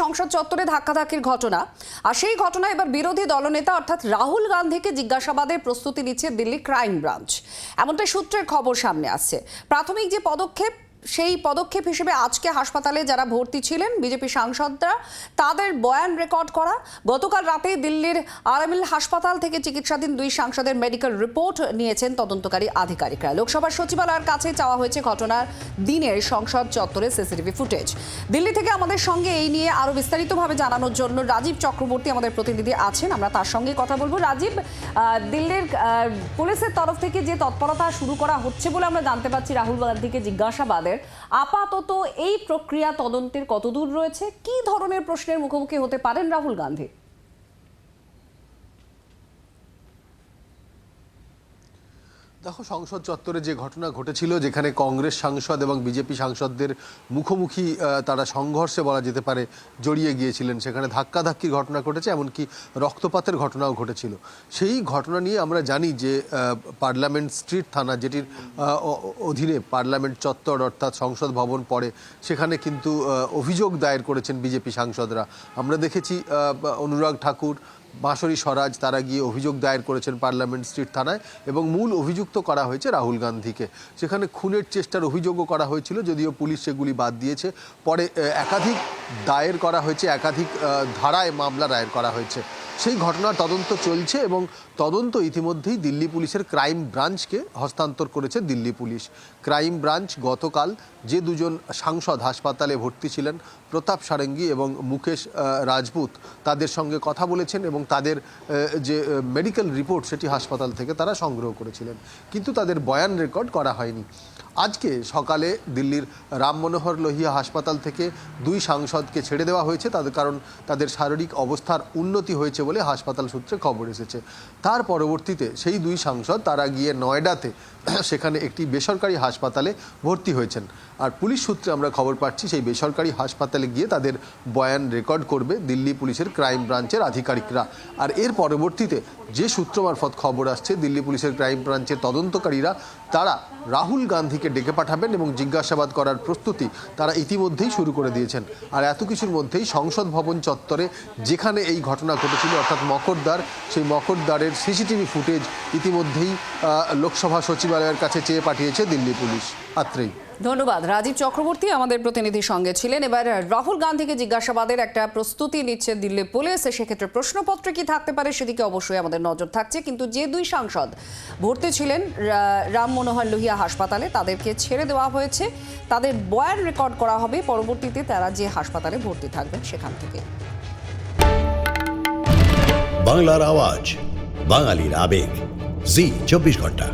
সংসদ চত্বরে ধাক্কাধাক্কির ঘটনা। আর সেই ঘটনা এবার বিরোধী দলনেতা অর্থাৎ রাহুল গান্ধীকে জিজ্ঞাসাবাদের প্রস্তুতি নিচ্ছে দিল্লি ক্রাইম ব্রাঞ্চ। এমনটাই সূত্রের খবর সামনে আসছে। প্রাথমিক যে পদক্ষেপ সেই পদক্ষেপ হিসেবে আজকে হাসপাতালে যারা ভর্তি ছিলেন বিজেপি সাংসদরা, তাদের বয়ান রেকর্ড করা। গতকাল রাতে দিল্লির আরামিল হাসপাতাল থেকে চিকিৎসাধীন দুই সাংসদের মেডিকেল রিপোর্ট নিয়েছেন তদন্তকারী আধিকারিকরা। লোকসভার সচিবালয়ের কাছে চাওয়া হয়েছে ঘটনার দিনের সংসদ চত্বরে সিসিটিভি ফুটেজ। দিল্লি থেকে আমাদের সঙ্গে এই নিয়ে আরও বিস্তারিতভাবে জানানোর জন্য রাজীব চক্রবর্তী আমাদের প্রতিনিধি আছেন। আমরা তার সঙ্গে কথা বলব। রাজীব দিল্লির পুলিশের তরফ থেকে যে তৎপরতা শুরু করা হচ্ছে বলে আমরা জানতে পারছি, রাহুল গান্ধীকে জিজ্ঞাসাবাদের আপাতত এই প্রক্রিয়া তদন্তের কতদূর রয়েছে? কি ধরনের প্রশ্নের মুখোমুখি হতে পারেন রাহুল গান্ধী? দেখো, সংসদ চত্বরে যে ঘটনা ঘটেছিল, যেখানে কংগ্রেস সাংসদ এবং বিজেপি সাংসদদের মুখোমুখি তারা সংঘর্ষে বলা যেতে পারে, জড়িয়ে গিয়েছিলেন। সেখানে ধাক্কাধাক্কির ঘটনা ঘটেছে, এমনকি রক্তপাতের ঘটনাও ঘটেছিল। সেই ঘটনা নিয়ে আমরা জানি যে পার্লামেন্ট স্ট্রিট থানা, যেটির অধীনে পার্লামেন্ট চত্বর অর্থাৎ সংসদ ভবন পড়ে, সেখানে কিন্তু অভিযোগ দায়ের করেছেন বিজেপি সাংসদরা। আমরা দেখেছি অনুরাগ ঠাকুর বাঁশরী স্বরাজ তারা গিয়ে অভিযোগ দায়ের করেছেন পার্লামেন্ট স্ট্রিট থানায় এবং মূল অভিযুক্ত করা হয়েছে রাহুল গান্ধীকে। সেখানে খুনের চেষ্টার অভিযোগও করা হয়েছিল, যদিও পুলিশ সেগুলি বাদ দিয়েছে। পরে একাধিক দায়ের করা হয়েছে, একাধিক ধারায় মামলা দায়ের করা হয়েছে। সেই ঘটনার তদন্ত চলছে এবং তদন্ত ইতিমধ্যেই দিল্লি পুলিশের ক্রাইম ব্রাঞ্চকে হস্তান্তর করেছে দিল্লি পুলিশ। ক্রাইম ব্রাঞ্চ গতকাল যে দুজন সাংসদ হাসপাতালে ভর্তি ছিলেন, প্রতাপ সারেঙ্গি এবং মুকেশ রাজপুত, তাদের সঙ্গে কথা বলেছেন এবং তাদের যে মেডিকেল রিপোর্ট সেটি হাসপাতাল থেকে তারা সংগ্রহ করেছিলেন। কিন্তু তাদের বয়ান রেকর্ড করা হয়নি। আজকে সকালে দিল্লির রাম মনোহর লোহিয়া হাসপাতাল থেকে দুই সাংসদকে ছেড়ে দেওয়া হয়েছে। তাদের কারণ তাদের শারীরিক অবস্থার উন্নতি হয়েছে বলে হাসপাতাল সূত্রে খবর এসেছে। তার পরবর্তীতে সেই দুই সাংসদ তারা গিয়ে নয়ডাতে সেখানে একটি বেসরকারি হাসপাতালে ভর্তি হয়েছেন। আর পুলিশ সূত্রে আমরা খবর পাচ্ছি, সেই বেসরকারি হাসপাতালে গিয়ে তাদের বয়ান রেকর্ড করবে দিল্লি পুলিশের ক্রাইম ব্রাঞ্চের আধিকারিকরা। আর এর পরবর্তীতে যে সূত্র মারফত খবর আসছে, দিল্লি পুলিশের ক্রাইম ব্রাঞ্চের তদন্তকারীরা, তারা রাহুল গান্ধীকে ডেকে পাঠাবেন এবং জিজ্ঞাসাবাদ করার প্রস্তুতি তারা ইতিমধ্যেই শুরু করে দিয়েছেন। আর এত কিছুর মধ্যেই সংসদ ভবন চত্বরে যেখানে এই ঘটনা ঘটেছিল, অর্থাৎ মকরদ্বার সেই মকরদ্বারের সিসিটিভি ফুটেজ ইতিমধ্যেই লোকসভা সচিবালয়ের কাছে চেয়ে পাঠিয়েছে দিল্লি পুলিশ। আত্রেই ধন্যবাদ। রাজীব চক্রবর্তী আমাদের প্রতিনিধির সঙ্গে ছিলেন। এবার রাহুল গান্ধীকে জিজ্ঞাসাবাদের একটা প্রস্তুতি নিচ্ছে দিল্লি পুলিশ। সেক্ষেত্রে প্রশ্নপত্রে কি থাকতে পারে সেদিকে অবশ্যই আমাদের নজর থাকছে। কিন্তু যে দুই সাংসদ ভর্তি ছিলেন রা- রাম মনোহর লোহিয়া হাসপাতালে তাদেরকে ছেড়ে দেওয়া হয়েছে। তাদের বয়ান রেকর্ড করা হবে। পরবর্তীতে তারা যে হাসপাতালে ভর্তি থাকবেন সেখান থেকে। বাংলার আওয়াজ বাঙালির আবেগ। জি চব্বিশ ঘণ্টা।